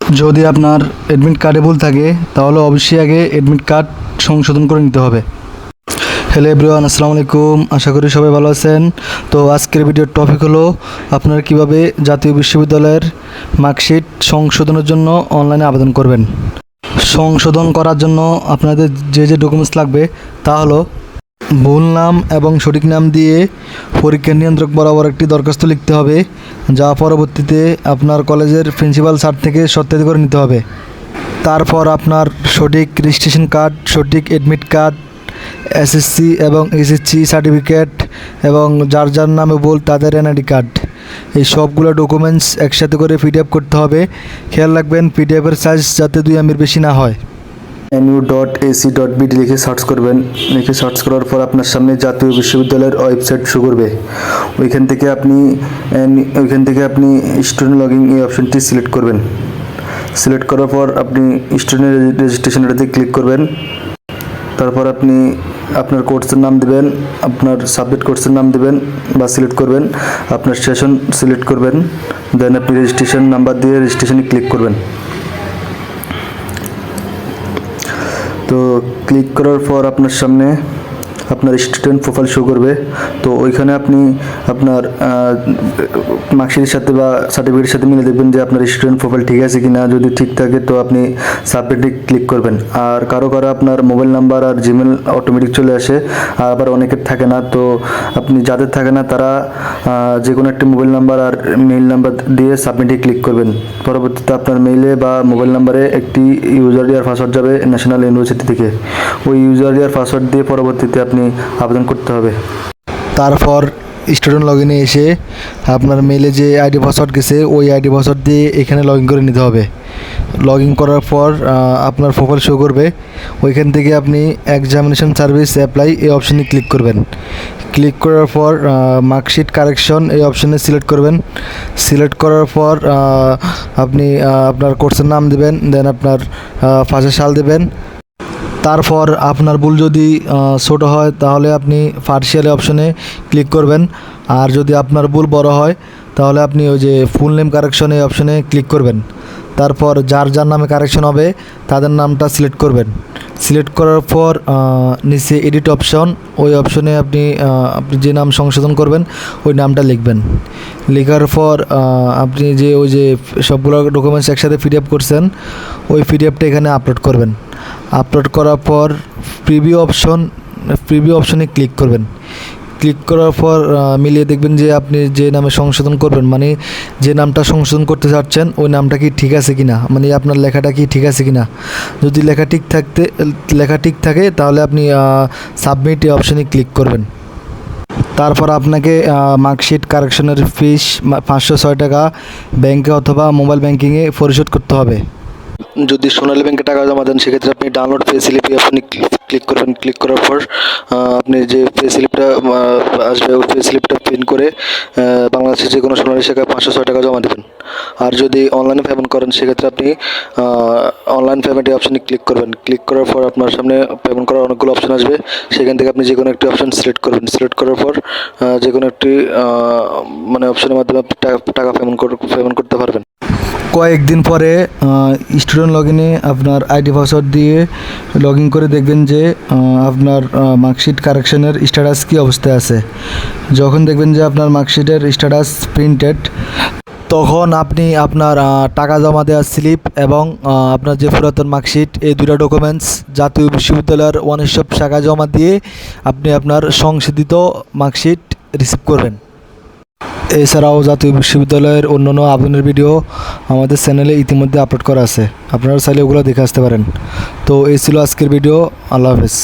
যদি আপনার অ্যাডমিট কার্ডে ভুল থাকে, তাহলে অবশ্যই আগে অ্যাডমিট কার্ড সংশোধন করে নিতে হবে। হ্যালো এভরিওয়ান আসসালামু আলাইকুম। আশা করি সবাই ভালো আছেন। তো আজকের ভিডিওর টপিক হলো, আপনারা কীভাবে জাতীয় বিশ্ববিদ্যালয়ের মার্কশিট সংশোধনের জন্য অনলাইনে আবেদন করবেন। সংশোধন করার জন্য আপনাদের যে যে ডকুমেন্টস লাগবে, তা হলো ভুল নাম এবং সঠিক নাম দিয়ে পরীক্ষা নিয়ন্ত্রক বরাবর একটি দরখাস্ত লিখতে হবে, যা পরবর্তীতে আপনার কলেজের প্রিন্সিপাল স্যার থেকে সত্যায়িত করে নিতে হবে। তারপর আপনার সঠিক রেজিস্ট্রেশন কার্ড, সঠিক অ্যাডমিট কার্ড, এসএসসি এবং এসএসসি সার্টিফিকেট এবং যার যার নামে বল তাদের এনআইডি কার্ড। এই সবগুলো ডকুমেন্টস একসাথে করে পিডিএফ করতে হবে। খেয়াল রাখবেন, পিডিএফের সাইজ যাতে দুই এমবির বেশি না হয়। NU dot AC dot BD লিখে সার্চ করবেন। লিখে সার্চ করার পর আপনার সামনে জাতীয় বিশ্ববিদ্যালয়ের ওয়েবসাইট শো করবে। ওইখান থেকে আপনি ওইখান থেকে আপনি স্টুডেন্ট লগিং এই অপশনটি সিলেক্ট করবেন। সিলেক্ট করার পর আপনি স্টুডেন্ট রেজিস্ট্রেশনটাতে ক্লিক করবেন। তারপর আপনি আপনার কোর্সের নাম দিবেন, আপনার সাবজেক্ট কোর্সের নাম দিবেন বা সিলেক্ট করবেন। আপনার সেশন সিলেক্ট করবেন। দেন আপনি রেজিস্ট্রেশন নাম্বার দিয়ে রেজিস্ট্রেশনে ক্লিক করবেন। তো ক্লিক করার পর আপনার সামনে আপনার স্টুডেন্ট প্রোফাইল শো করবে। তো ওইখানে আপনি আপনার মার্কশিটের সাথে বা সার্টিফিকেটের সাথে মিলে দেখবেন যে আপনার স্টুডেন্ট প্রোফাইল ঠিক আছে কি না যদি ঠিক থাকে তো আপনি সাবমিটে ক্লিক করবেন। আর কারও কারও আপনার মোবাইল নাম্বার আর জিমেল অটোমেটিক চলে আসে। আর আবার অনেকের থাকে না। তো আপনি যাদের থাকে না তারা যে কোনো একটি মোবাইল নাম্বার আর মেইল নাম্বার দিয়ে সাবমিটে ক্লিক করবেন। পরবর্তীতে আপনার মেইলে বা মোবাইল নাম্বারে একটি ইউজার আর পাসওয়ার্ড যাবে ন্যাশনাল ইউনিভার্সিটি থেকে। ওই ইউজার আর পাসওয়ার্ড দিয়ে পরবর্তীতে আপনি আবেদন করতে হবে। তারপর স্টুডেন্ট লগ ইনে এসে আপনার মেইলে যে আইডি পাসওয়ার্ড গেছে, ওই আইডি পাসওয়ার্ড দিয়ে এখানে লগ ইন করে নিতে হবে। লগ ইন করার পর আপনার প্রোফাইল শো করবে। ওইখান থেকে আপনি এক্সামিনেশন সার্ভিস অ্যাপ্লাই এই অপশনে ক্লিক করবেন। ক্লিক করার পর মার্কশিট কারেকশন এই অপশনে সিলেক্ট করবেন। সিলেক্ট করার পর আপনি আপনার কোর্সের নাম দেবেন দেন আপনার ফার্স্টের সাল দেবেন। তারপর আপনার ভুল যদি ছোট হয়, তাহলে আপনি পার্সিয়াল অপশনে ক্লিক করবেন। আর যদি আপনার ভুল বড় হয়, তাহলে আপনি ওই যে ফুল নেম কারেকশন এই অপশনে ক্লিক করবেন। তারপর যার যার নামে কারেকশন হবে, তাদের নামটা সিলেক্ট করবেন। সিলেক্ট করার পর নিচে এডিট অপশন ওই অপশনে আপনি আপনি যে নাম সংশোধন করবেন, ওই নামটা লিখবেন। লেখার পর আপনি যে ওই যে সবগুলো ডকুমেন্টস একসাথে পিডিএফ করছেন, ওই পিডিএফটা এখানে আপলোড করবেন। আপলোড করার পর প্রিভিউ অপশন প্রিভিউ অপশনে ক্লিক করবেন। ক্লিক করার পর মিলিয়ে দেখবেন যে আপনি যে নামে সংশোধন করবেন মানে যে নামটা সংশোধন করতে চাচ্ছেন, ওই নামটা কি ঠিক আছে কি না মানে আপনার লেখাটা কি ঠিক আছে কি না যদি লেখা ঠিক থাকতে, লেখা ঠিক থাকে, তাহলে আপনি সাবমিট অপশনে ক্লিক করবেন। তারপর আপনাকে মার্কশিট কারেকশনের ফিস পাঁচশো ছয় টাকা ব্যাংকে অথবা মোবাইল ব্যাংকিংয়ে পরিশোধ করতে হবে। যদি সোনালী ব্যাংকে টাকা জমা দেন, সেক্ষেত্রে আপনি ডাউনলোড পে স্লিপ আপনি ক্লিক করবেন। ক্লিক করার পর আপনি যে পে স্লিপটা আসবে, ওই পে স্লিপটা প্রিন্ট করে বাংলাদেশের যে কোনো সোনালী শাখায় পাঁচশো ছয় টাকা জমা দেবেন। আর যদি অনলাইনে পেমেন্ট করেন, সেক্ষেত্রে আপনি অনলাইন পেমেন্টের অপশনে ক্লিক করবেন। ক্লিক করার পর আপনার সামনে পেমেন্ট করার অনেকগুলো অপশন আসবে। সেখান থেকে আপনি যে কোনো একটি অপশন সিলেক্ট করবেন। সিলেক্ট করার পর যে কোনো একটি মানে অপশনের মাধ্যমে টাকা পেমেন্ট পেমেন্ট করতে পারবেন। কয়েকদিন পরে স্টুডেন্ট লগ ইনে আপনার আইডি পাসওয়ার্ড দিয়ে লগ ইন করে দেখবেন যে আপনার মার্কশিট কারেকশনের স্ট্যাটাস কী অবস্থায় আছে। যখন দেখবেন যে আপনার মার্কশিটের স্ট্যাটাস প্রিন্টেড তখন আপনি আপনার টাকা জমা দেওয়ার স্লিপ এবং আপনার যে পুরাতন মার্কশিট এই দুটো ডকুমেন্টস জাতীয় বিশ্ববিদ্যালয়ের ওয়ান স্টপ শাখা জমা দিয়ে আপনি আপনার সংশোধিত মার্কশিট রিসিভ করবেন। এছাড়াও জাতীয় বিশ্ববিদ্যালয়ের অন্যান্য আবেদনের ভিডিও আমাদের চ্যানেলে ইতিমধ্যে আপলোড করা আছে। আপনারা চাইলে ওগুলো দেখে আসতে পারেন। তো এই ছিল আজকের ভিডিও। আল্লাহ হাফেজ।